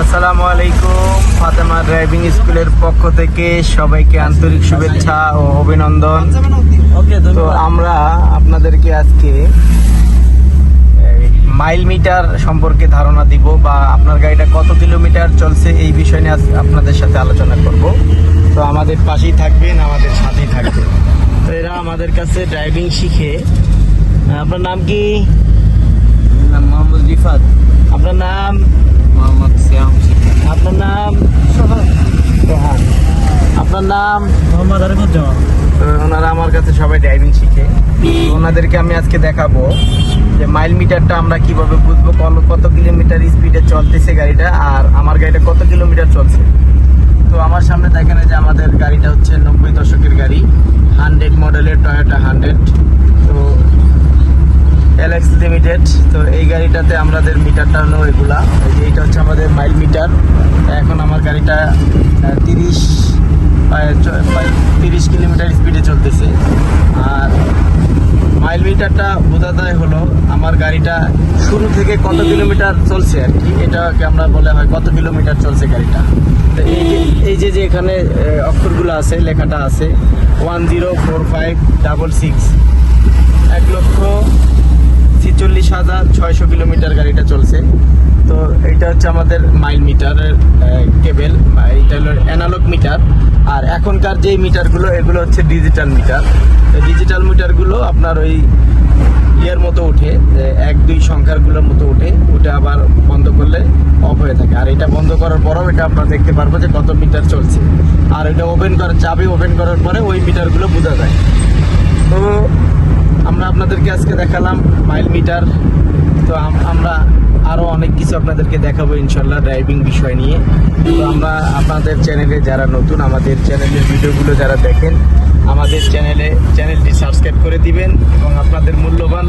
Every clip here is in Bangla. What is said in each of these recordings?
আসসালামু আলাইকুম। ফাতেমা ড্রাইভিং স্কুলের পক্ষ থেকে সবাইকে আন্তরিক শুভেচ্ছা ও অভিনন্দন। তো আমরা আপনাদেরকে আজকে মাইল মিটার সম্পর্কে ধারণা দিব বা আপনার গাড়িটা কত কিলোমিটার চলছে এই বিষয় নিয়ে আপনাদের সাথে আলোচনা করব। তো আমাদের পাশেই থাকবেন আমাদের সাথেই থাকবেন। তো এরা আমাদের কাছে ড্রাইভিং শিখে। আপনার নাম কি? নাম মোহাম্মদ রিফাত। আপনার নাম মোহাম্মদ শ্যাম আপনার নাম সোহান আপনার নাম মোহাম্মদ আরিফুজ্জামান ওনারা আমার কাছে সবাই ড্রাইভিং শিখে। ওনাদেরকে আমি আজকে দেখাবো যে মাইল মিটারটা আমরা কীভাবে বুঝব কল- কত কিলোমিটার স্পিডে চলতেছে গাড়িটা আর আমার গাড়িটা কত কিলোমিটার চলছে। তো আমার সামনে দেখেন যে আমাদের গাড়িটা হচ্ছে নব্বই দশকের গাড়ি হান্ড্রেড মডেলের টয়োটা হান্ড্রেড তো এলএক্স লিমিটেড তো এই গাড়িটাতে আমাদের মিটারটা হলো এগুলা। এই যে এইটা হচ্ছে আমাদের মাইল মিটার এখন আমার গাড়িটা তিরিশ তিরিশ কিলোমিটার স্পিডে চলতেছে। আর মাইল মিটারটা বোঝা যায় হলো আমার গাড়িটা শুরু থেকে কত কিলোমিটার চলছে আর কি এটাকে আমরা বলে হয় কত কিলোমিটার চলছে গাড়িটা। তো এই যে এই যে যে এখানে অক্ষরগুলো আছে লেখাটা আছে one zero four five double six এক লক্ষ ছেচল্লিশ হাজার ছয়শো কিলোমিটার গাড়িটা চলছে তো এইটা হচ্ছে আমাদের মাইল মিটারের কেবেল বা এইটা হলো অ্যানালগ মিটার আর এখনকার যে মিটারগুলো এগুলো হচ্ছে ডিজিটাল মিটার ডিজিটাল মিটারগুলো আপনার ওই ইয়ের মতো ওঠে এক, দুই সংখ্যারগুলোর মতো ওঠে। ওটা আবার বন্ধ করলে অফ হয়ে থাকে। আর এটা বন্ধ করার পরেও এটা আমরা দেখতে পারব যে কত মিটার চলছে। আর এটা ওপেন করার চাবি ওপেন করার পরে ওই মিটারগুলো বোঝা যায়। তো আমরা আপনাদেরকে আজকে দেখালাম মাইল মিটার তো আমরা আরও অনেক কিছু আপনাদেরকে দেখাবো ইনশাল্লাহ ড্রাইভিং বিষয় নিয়ে। তো আমরা আপনাদের চ্যানেলে যারা নতুন, আমাদের চ্যানেলের ভিডিওগুলো যারা দেখেন, আমাদের চ্যানেলে চ্যানেলটি সাবস্ক্রাইব করে দিবেন এবং আপনাদের মূল্যবান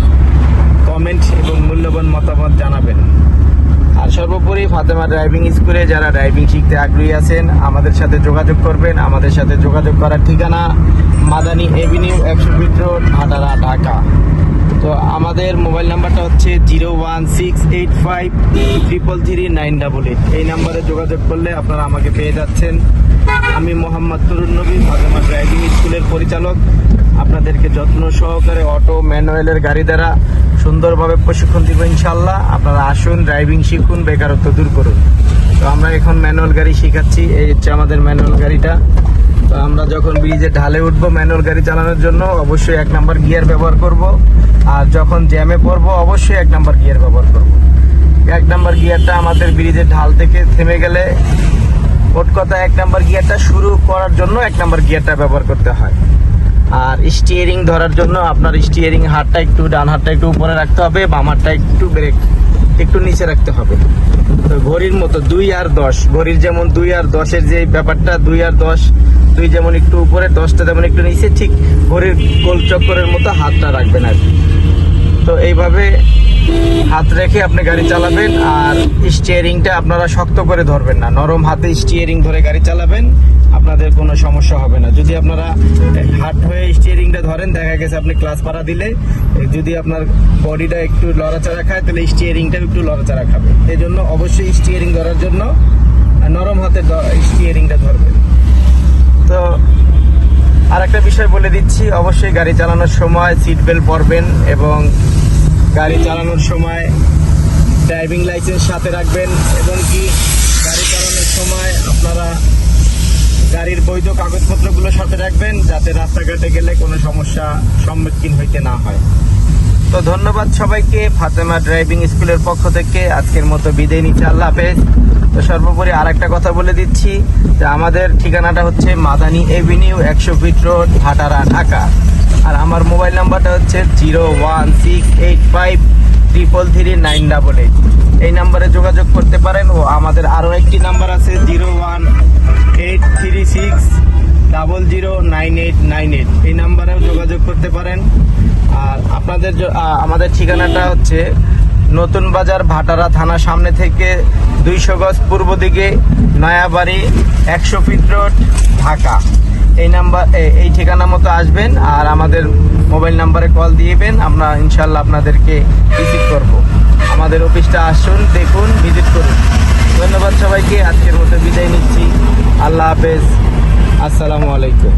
কমেন্ট এবং মূল্যবান মতামত জানাবেন। আর সর্বোপরি ফাতেমা ড্রাইভিং স্কুলে যারা ড্রাইভিং শিখতে আগ্রহী আছেন, আমাদের সাথে যোগাযোগ করবেন। আমাদের সাথে যোগাযোগ করার ঠিকানা মাদানী এভিনিউ একশো ফিট রোড ভাটারা, ঢাকা। তো আমাদের মোবাইল নাম্বারটা হচ্ছে zero one six eight five triple three nine double eight. এই নাম্বারে যোগাযোগ করলে আপনারা আমাকে পেয়ে যাচ্ছেন। আমি মোহাম্মদ তরুণ নবী, ফাতেমা ড্রাইভিং স্কুলের পরিচালক। আপনাদেরকে যত্ন সহকারে অটো, ম্যানুয়ালের গাড়ি দ্বারা সুন্দরভাবে প্রশিক্ষণ দিব ইনশাল্লাহ আপনারা আসুন, ড্রাইভিং শিখুন, বেকারত্ব দূর করুন। তো আমরা এখন ম্যানুয়াল গাড়ি শিখাচ্ছি। এই হচ্ছে আমাদের ম্যানুয়াল গাড়িটা। তো আমরা যখন ব্রিজে ঢালে উঠবো ম্যানুয়াল গাড়ি চালানোর জন্য, অবশ্যই এক নাম্বার গিয়ার ব্যবহার করব। যখন জ্যামে পড়ব, অবশ্যই এক নাম্বার গিয়ার ব্যবহার করব। এক নাম্বার গিয়ারটা আমাদের ব্রিজের ঢাল থেকে থেমে গেলে মোট কথা এক নাম্বার গিয়ারটা শুরু করার জন্য এক নাম্বার গিয়ারটা ব্যবহার করতে হয়। আর স্টিয়ারিং ধরার জন্য আপনার স্টিয়ারিং হাতটা একটু, ডান হাতটা একটু উপরে রাখতে হবে, বাম একটু ব্রেক একটু নিচে রাখতে হবে। তো ঘড়ির মতো দুই আর দশ, ঘড়ির যেমন দুই আর দশের যে ব্যাপারটা, দুই আর দশ, দুই যেমন একটু উপরে, দশটা যেমন একটু নিচে, ঠিক ঘড়ির গোল চক্করের মতো হাতটা রাখবেন আর কি। তো এইভাবে হাত রেখে আপনি গাড়ি চালাবেন আর স্টিয়ারিংটা আপনারা শক্ত করে ধরবেন না। নরম হাতে স্টিয়ারিং ধরে গাড়ি চালাবেন, আপনাদের কোনো সমস্যা হবে না। যদি আপনারা হাট হয়ে স্টিয়ারিংটা ধরেন, দেখা গেছে আপনি ক্লাস পাড়া দিলে, যদি আপনার বডিটা একটু লড়াচাড়া খায়, তাহলে স্টিয়ারিংটা একটু লড়াচাড়া খাবে। এই জন্য অবশ্যই স্টিয়ারিং ধরার জন্য নরম হাতে স্টিয়ারিংটা ধরবেন। তো আর একটা বিষয় বলে দিচ্ছি, অবশ্যই গাড়ি চালানোর সময় সিট বেল্ট পরবেন এবং গাড়ি চালানোর সময় ড্রাইভিং লাইসেন্স সাথে রাখবেন এবং কি গাড়ি চালানোর সময় আপনারা গাড়ির বৈধ কাগজপত্রগুলো সাথে রাখবেন যাতে রাস্তাঘাটে গেলে কোনো সমস্যা সম্মুখীন হইতে না হয়। তো ধন্যবাদ সবাইকে। ফাতেমা ড্রাইভিং স্কুলের পক্ষ থেকে আজকের মতো বিদায় নিচ্ছে। আল্লাহ হাফেজ। তো সর্বোপরি আর একটা কথা বলে দিচ্ছি যে আমাদের ঠিকানাটা হচ্ছে মাদানি এভিনিউ একশো ফিট রোড, ভাটারা, ঢাকা। আর আমার মোবাইল নাম্বারটা হচ্ছে zero one six eight five triple three nine double eight. এই নাম্বারে যোগাযোগ করতে পারেন ও আমাদের আরও একটি নাম্বার আছে zero nine eight nine eight. এই নাম্বারেও যোগাযোগ করতে পারেন। আর আপনাদের আমাদের ঠিকানাটা হচ্ছে নতুন বাজার ভাটারা থানা সামনে থেকে দুইশো গজ পূর্ব দিকে নয়াবাড়ি, একশো ফিট রোড, ঢাকা। এই নাম্বার এই ঠিকানা মতো আসবেন আর আমাদের মোবাইল নাম্বারে কল দিয়েবেন আমরা ইনশাল্লাহ আপনাদেরকে রিসিভ করব। আমাদের অফিসটা আসুন, দেখুন, ভিজিট করুন। ধন্যবাদ সবাইকে। আজকের মতো বিদায় নিচ্ছি। আল্লাহ হাফেজ। আসসালামু আলাইকুম।